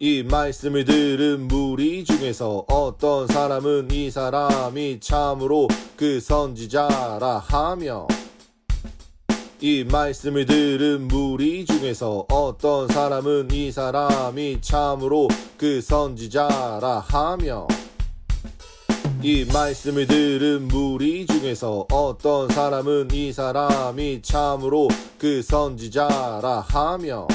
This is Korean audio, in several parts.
이 말씀을 들은 무리 중에서 어떤 사람은 이 사람이 참으로 그 선지자라 하며 이 말씀을 들은 무리 중에서 어떤 사람은 이 사람이 참으로 그 선지자라 하며 이 말씀을 들은 무리 중에서 어떤 사람은 이 사람이 참으로 그 선지자라 하며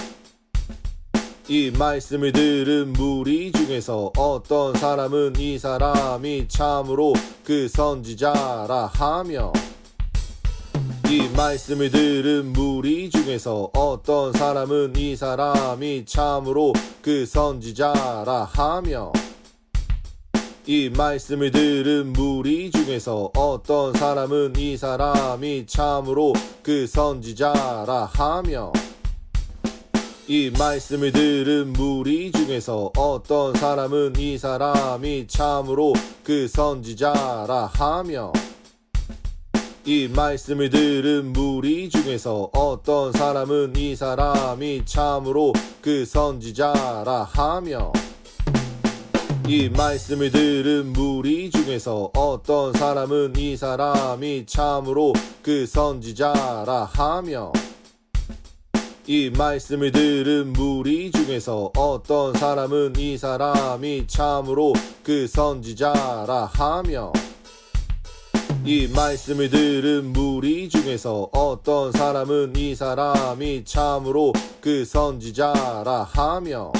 이 말씀을 들은 무리 중에서 어떤 사람은 이 사람이 참으로 그 선지자라 하며 이 말씀을 들은 무리 중에서 어떤 사람은 이 사람이 참으로 그 선지자라 하며 이 말씀을 들은 무리 중에서 어떤 사람은 이 사람이 참으로 그 선지자라 하며 이 말씀을 들은 무리 중에서 어떤 사람은 이 사람이 참으로 그 선지자라 하며 이 말씀을 들은 무리 중에서 어떤 사람은 이 사람이 참으로 그 선지자라 하며 이 말씀을 들은 무리 중에서 어떤 사람은 이 사람이 참으로 그 선지자라 하며 이 말씀을 들은 무리 중에서 어떤 사람은 이 사람이 참으로 그 선지자라 하며 이 말씀을 들은 무리 중에서 어떤 사람은 이 사람이 참으로 그 선지자라 하며